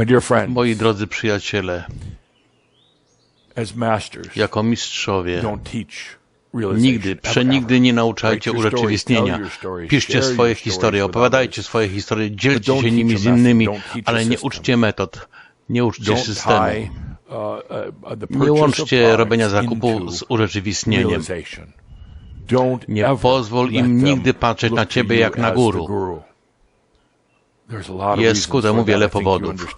My dear friends, Moi drodzy przyjaciele, jako mistrzowie, don't teach realization. nigdy, przenigdy nie nauczajcie urzeczywistnienia. Piszcie swoje historie, opowiadajcie swoje historie, dzielcie się nimi z innymi, ale nie uczcie metod, nie uczcie systemu. uh, uh, Nie łączcie robienia zakupu z urzeczywistnieniem. Nie pozwól im nigdy patrzeć na ciebie jak na guru. Jest ku temu wiele powodów.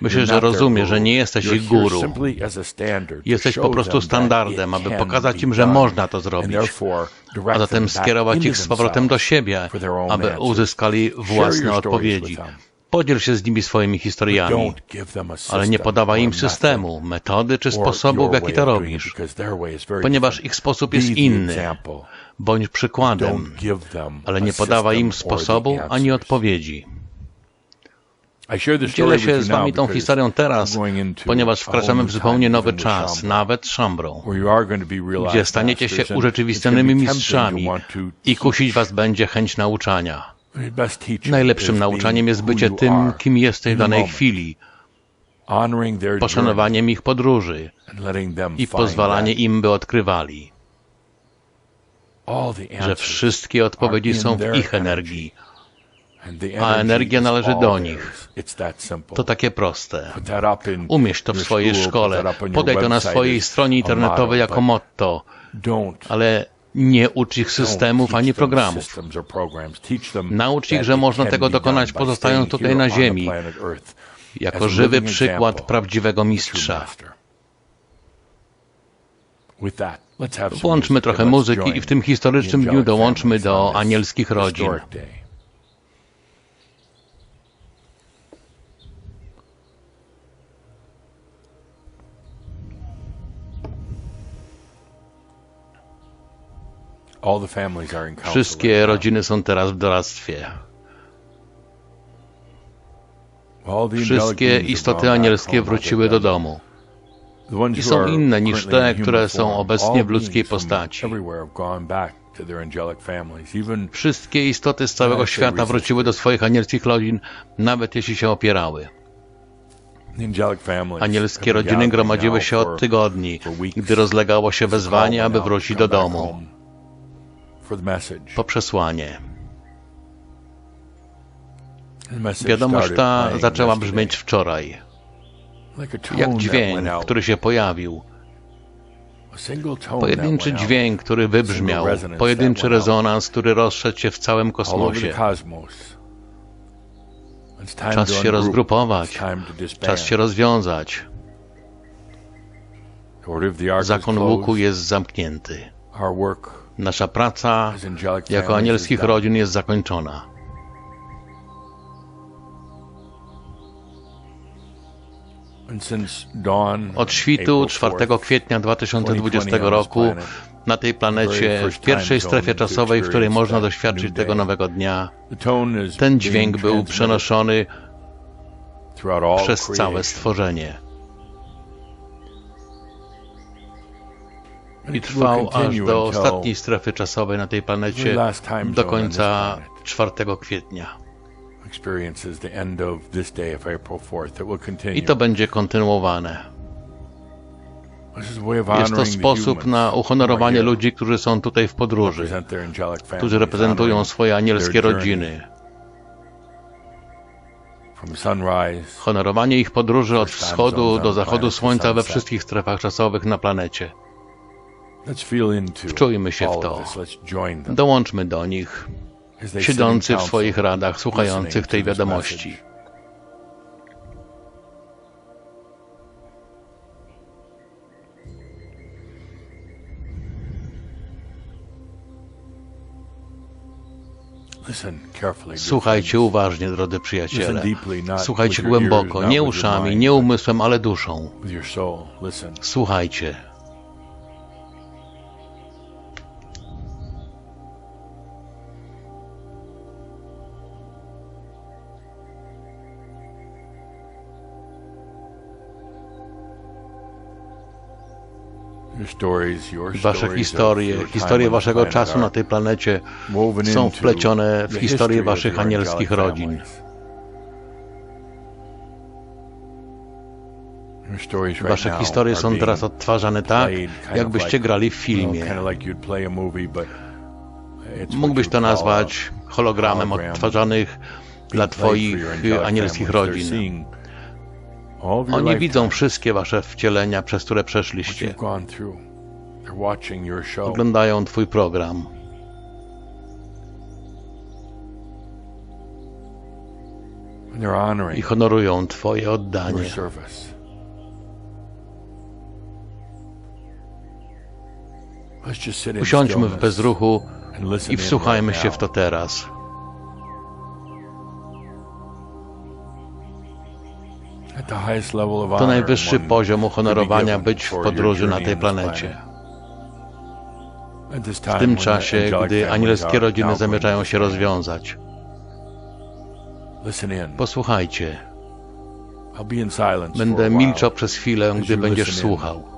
Myślę, że guru. że nie jesteś ich guru. Jesteś po prostu standardem, aby pokazać im, że można to zrobić. A zatem skierować ich z powrotem do siebie, aby uzyskali własne odpowiedzi. Podziel się z nimi swoimi historiami, ale nie podawaj im systemu, metody czy sposobu, w jaki to robisz, ponieważ ich sposób jest inny. Bądź przykładem, ale nie podawaj im sposobu ani odpowiedzi. Dzielę się z wami tą historią teraz, ponieważ wkraczamy w zupełnie nowy czas, nawet szambrą, gdzie staniecie się urzeczywistnionymi mistrzami i kusić was będzie chęć nauczania. Najlepszym nauczaniem jest bycie tym, kim jesteś w danej chwili, poszanowaniem ich podróży i pozwalanie im, by odkrywali, że wszystkie odpowiedzi są w ich energii. A energia należy do nich. To takie proste. Umieść to w swojej szkole, podaj to na swojej stronie internetowej jako motto, ale nie ucz ich systemów ani programów. Naucz ich, że można tego dokonać pozostając tutaj na ziemi, jako żywy przykład prawdziwego mistrza. Włączmy trochę muzyki i w tym historycznym dniu dołączmy do anielskich rodzin. Wszystkie rodziny są teraz w doradztwie. Wszystkie istoty anielskie wróciły do domu. I są inne niż te, które są obecnie w ludzkiej postaci. Wszystkie istoty z całego świata wróciły do swoich anielskich rodzin, nawet jeśli się opierały. Anielskie rodziny gromadziły się od tygodni, gdy rozlegało się wezwanie, aby wrócić do domu. Po przesłanie. Wiadomość ta zaczęła brzmieć wczoraj, jak dźwięk, który się pojawił. Pojedynczy dźwięk, który wybrzmiał, pojedynczy rezonans, który rozszedł się w całym kosmosie. Czas się rozgrupować, czas się rozwiązać. Zakon łuku jest zamknięty. Nasza praca jako anielskich rodzin jest zakończona. Od świtu April 4 4th, kwietnia 2020 2020 roku na tej planecie, w pierwszej strefie czasowej, w której można doświadczyć tego nowego dnia, ten dźwięk był przenoszony przez całe stworzenie i trwał aż do ostatniej strefy czasowej na tej planecie do końca planet 4 kwietnia. experiences the end of this day of April 4th. It will continue. I to będzie kontynuowane. Jest to sposób na uhonorowanie ludzi, którzy są tutaj w podróży, którzy reprezentują swoje anielskie rodziny. Honorowanie ich podróży od wschodu do zachodu słońca we wszystkich strefach czasowych na planecie. Wczujmy się w to. Dołączmy do nich, siedzący w swoich radach, słuchających tej wiadomości. Słuchajcie uważnie, drodzy przyjaciele. Słuchajcie głęboko, nie uszami, nie umysłem, ale duszą. Słuchajcie. Wasze historie, historie waszego czasu na tej planecie są wplecione w historię waszych anielskich rodzin. Wasze historie są teraz odtwarzane tak, jakbyście grali w filmie. Mógłbyś to nazwać hologramem hologram odtwarzanych dla Twoich anielskich rodzin. Oni widzą wszystkie Wasze wcielenia, przez które przeszliście. Oglądają Twój program. I honorują Twoje oddanie. Usiądźmy w bezruchu i wsłuchajmy się w to teraz. To najwyższy poziom uhonorowania być w podróży na tej planecie. W tym czasie, gdy anielskie rodziny zamierzają się rozwiązać. Posłuchajcie. Będę milczał przez chwilę, gdy będziesz słuchał.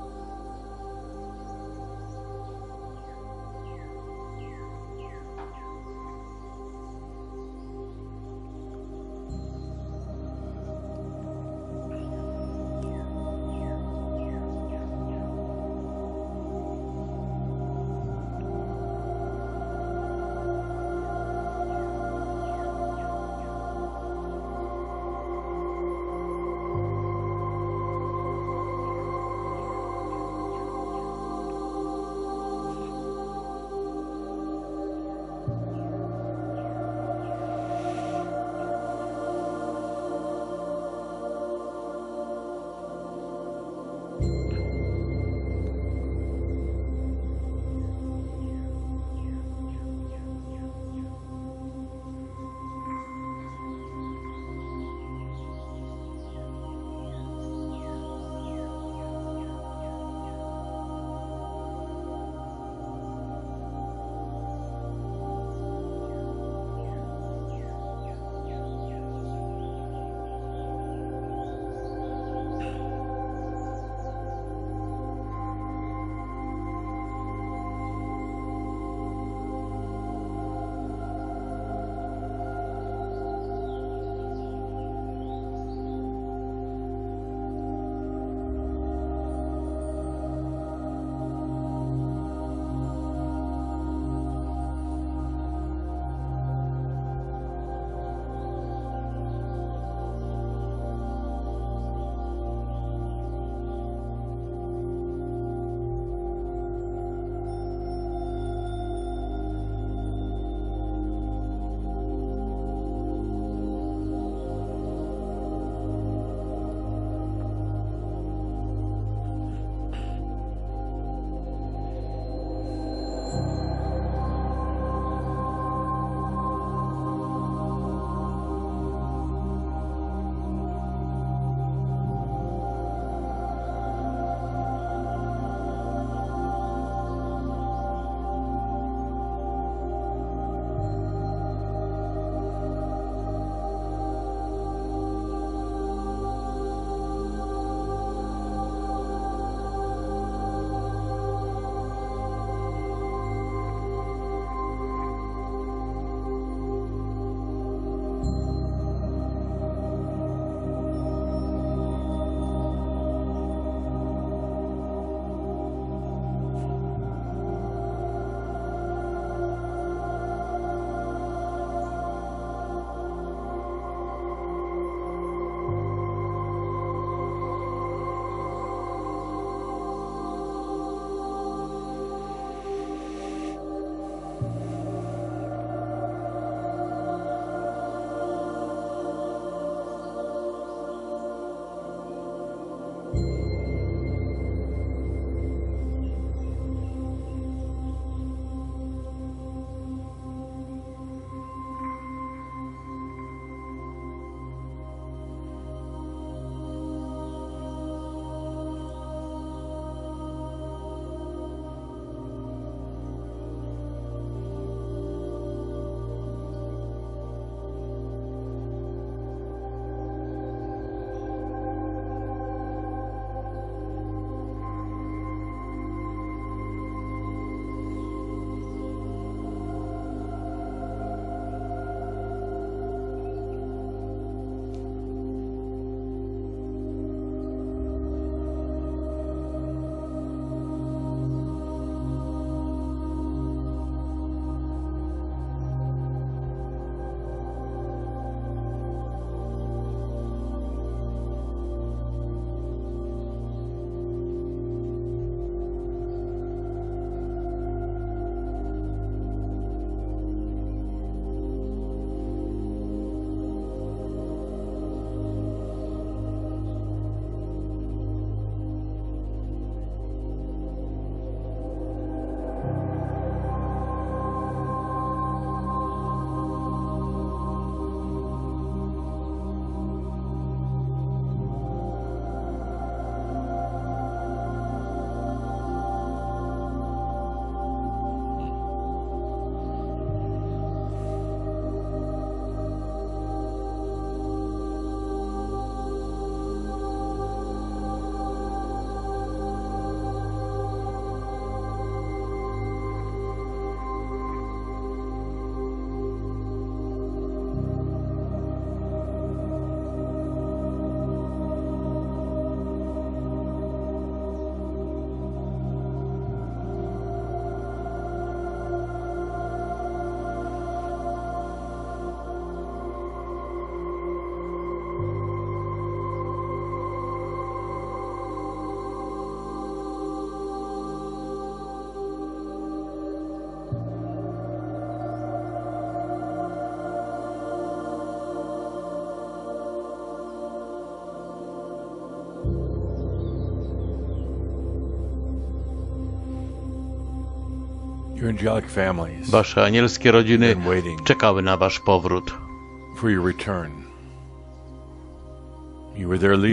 Wasze anielskie rodziny czekały na wasz powrót.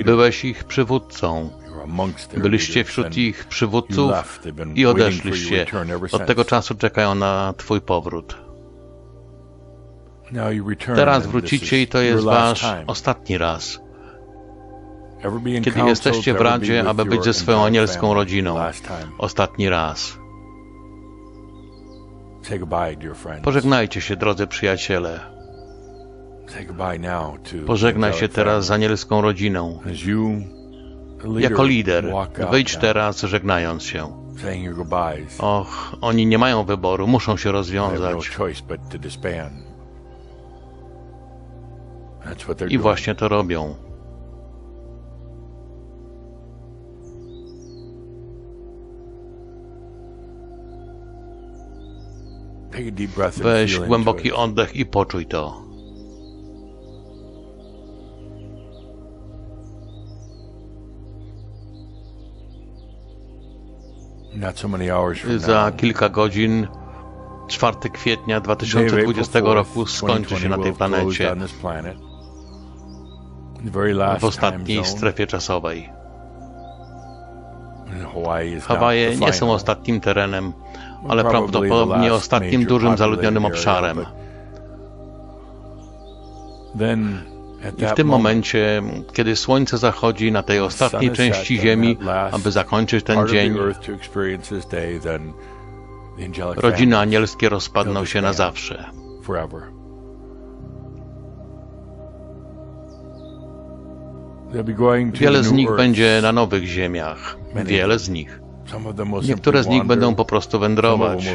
Byłeś ich przywódcą. Byliście wśród ich przywódców i odeszliście. Od tego czasu czekają na twój powrót. Teraz wrócicie i to jest wasz ostatni raz. Kiedy jesteście w Radzie, aby być ze swoją anielską rodziną. Ostatni raz. Pożegnajcie się, drodzy przyjaciele. Pożegnaj się teraz z anielską rodziną. Jako lider, wyjdź teraz, żegnając się. Och, oni nie mają wyboru, muszą się no rozwiązać. I właśnie to robią. Weź głęboki oddech i poczuj to. Not so many hours from Za kilka godzin, 4 kwietnia day of April 2020 4th, roku, skończy się na 2020 tej planecie, w ostatniej strefie czasowej. Hawaje nie są ostatnim terenem, ale prawdopodobnie ostatnim dużym zaludnionym obszarem. I w tym momencie, kiedy słońce zachodzi na tej ostatniej części Ziemi, aby zakończyć ten dzień, rodziny anielskie rozpadną się na zawsze. Wiele z nich będzie na nowych ziemiach. Wiele z nich. Niektóre z nich będą po prostu wędrować.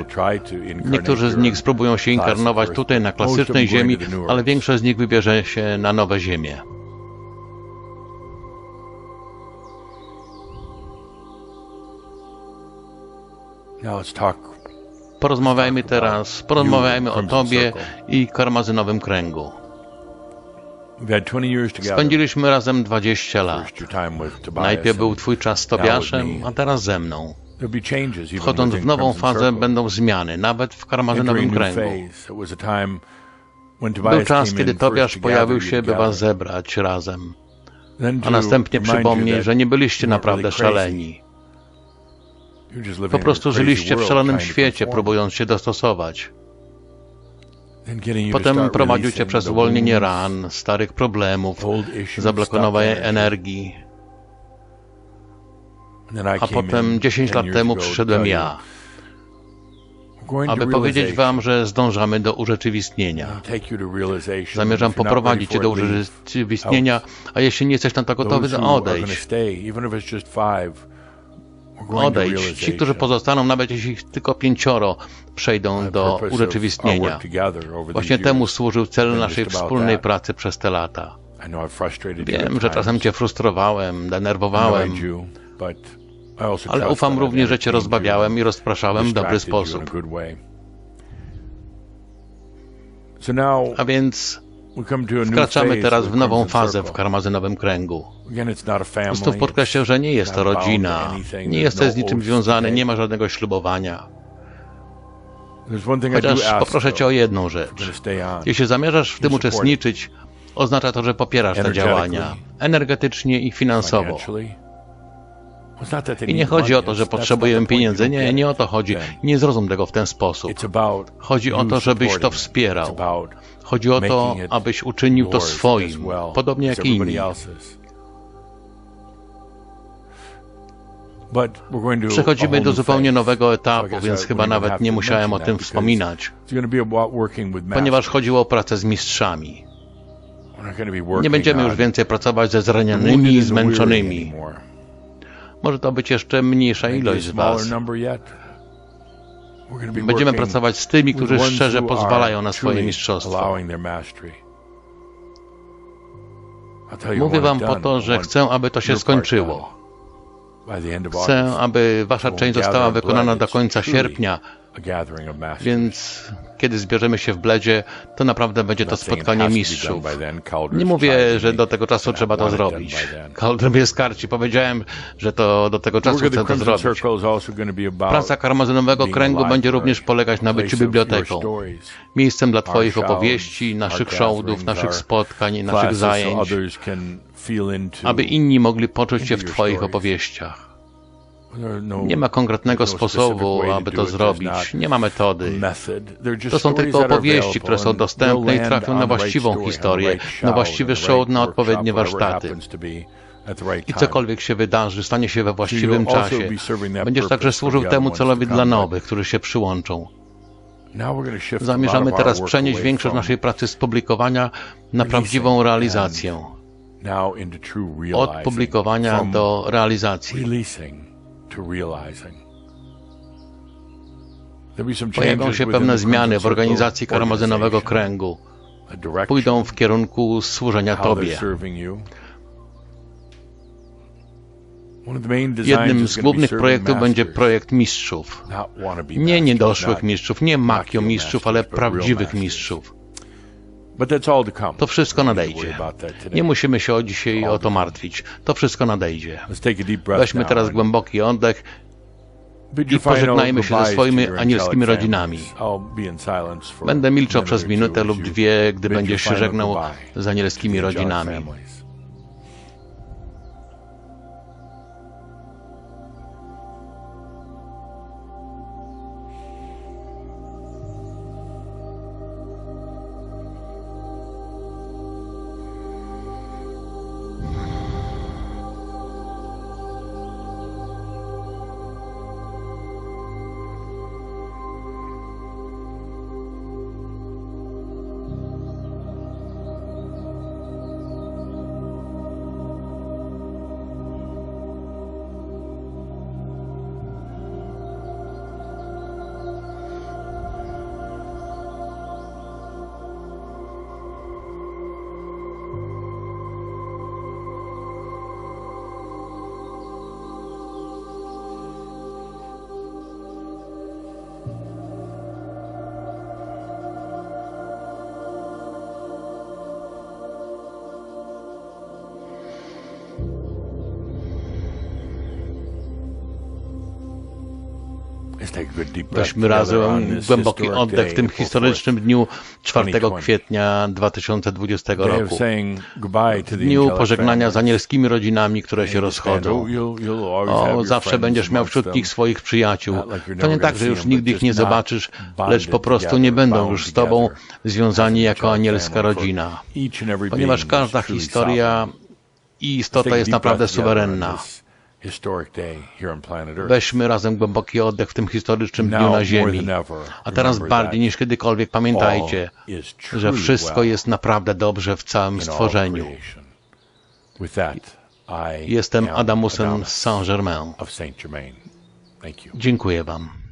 Niektórzy z nich spróbują się inkarnować tutaj na klasycznej Ziemi, ale większość z nich wybierze się na nowe Ziemie. Porozmawiajmy teraz, porozmawiajmy o Tobie i karmazynowym kręgu. Spędziliśmy razem 20 lat. Najpierw był Twój czas z Tobiaszem, a teraz ze mną. Wchodząc w nową fazę będą zmiany, nawet w karmazynowym kręgu. Był czas, kiedy Tobiasz to pojawił się, by was zebrać razem, a następnie przypomnieć, że nie byliście naprawdę szaleni. Po prostu żyliście w szalonym świecie, próbując się dostosować. Potem prowadził cię przez uwolnienie ran, starych problemów, energy. energii. A potem in 10 lat 10 temu przyszedłem ja, aby powiedzieć wam, że zdążamy do urzeczywistnienia. Zamierzam poprowadzić cię do urzeczywistnienia, a jeśli nie jesteś na to gotowy, to odejdź. Odejdź. Ci, którzy pozostaną, nawet jeśli ich tylko pięcioro, przejdą do urzeczywistnienia. Właśnie temu służył cel naszej wspólnej pracy przez te lata. Wiem, że czasem cię frustrowałem, denerwowałem, ale ufam również, że cię rozbawiałem i rozpraszałem w dobry sposób. A więc wkraczamy teraz w nową fazę w karmazynowym kręgu. Znów podkreślę, że nie jest to rodzina, nie jesteś no z niczym oaths związany, nie ma żadnego ślubowania. Chociaż poproszę cię o jedną rzecz. Jeśli zamierzasz w tym uczestniczyć, oznacza to, że popierasz te działania. Energetycznie i finansowo. I nie chodzi o to, że not potrzebujemy. You pieniędzy, nie, nie o to chodzi. Nie zrozum tego w ten sposób. Chodzi o to, żebyś to wspierał. Chodzi o to, abyś uczynił to swoim, podobnie jak inni. Przechodzimy do zupełnie nowego etapu, więc chyba nawet nie musiałem o tym wspominać, ponieważ chodziło o pracę z mistrzami. Nie będziemy już więcej pracować ze zranionymi i zmęczonymi. Może to być jeszcze mniejsza ilość z Was. Będziemy pracować z tymi, którzy szczerze pozwalają na swoje mistrzostwo. Mówię Wam po to, że chcę, aby to się skończyło. Chcę, aby Wasza część została wykonana do końca sierpnia, Więc kiedy zbierzemy się w Bledzie, to naprawdę będzie to spotkanie mistrzów. Nie mówię, że do tego czasu trzeba to zrobić. Calder mnie skarci. Powiedziałem, że to do tego czasu chcę to zrobić. Praca karmazynowego kręgu będzie również polegać na byciu biblioteką. Miejscem dla Twoich opowieści, naszych showdów, naszych spotkań, naszych zajęć, aby inni mogli poczuć się w Twoich opowieściach. No Nie ma konkretnego sposobu, aby to zrobić. Nie ma metody. To są tylko opowieści, które są dostępne i trafią na właściwą historię, na właściwy show, na odpowiednie warsztaty. I cokolwiek się wydarzy, stanie się we właściwym czasie. Będziesz także służył temu celowi dla nowych, którzy się przyłączą. Zamierzamy teraz przenieść większość naszej pracy z publikowania na prawdziwą realizację. Od publikowania do realizacji. Pojawią się pewne zmiany w organizacji karmazynowego kręgu. Pójdą w kierunku służenia Tobie. Jednym z głównych projektów będzie projekt mistrzów. Nie niedoszłych mistrzów, nie makio mistrzów, ale prawdziwych mistrzów. To wszystko nadejdzie. Nie musimy się o dzisiaj o to martwić. To wszystko nadejdzie. Weźmy teraz głęboki oddech i pożegnajmy się ze swoimi anielskimi rodzinami. Będę milczał przez minutę lub dwie, gdy będziesz się żegnał z anielskimi rodzinami. Weźmy razem głęboki oddech w tym historycznym dniu 4 kwietnia 2020 roku. W dniu pożegnania z anielskimi rodzinami, które się rozchodzą. O, zawsze będziesz miał wśród nich swoich przyjaciół. To nie tak, że już nigdy ich nie zobaczysz, lecz po prostu nie będą już z Tobą związani jako anielska rodzina. Ponieważ każda historia i istota jest naprawdę suwerenna. Weźmy razem głęboki oddech w tym historycznym dniu na Ziemi. A teraz bardziej niż kiedykolwiek pamiętajcie, że wszystko jest naprawdę dobrze w całym stworzeniu. Jestem Adamusem z Saint-Germain. Dziękuję Wam.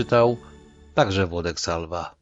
Czytał także Włodek Salwa.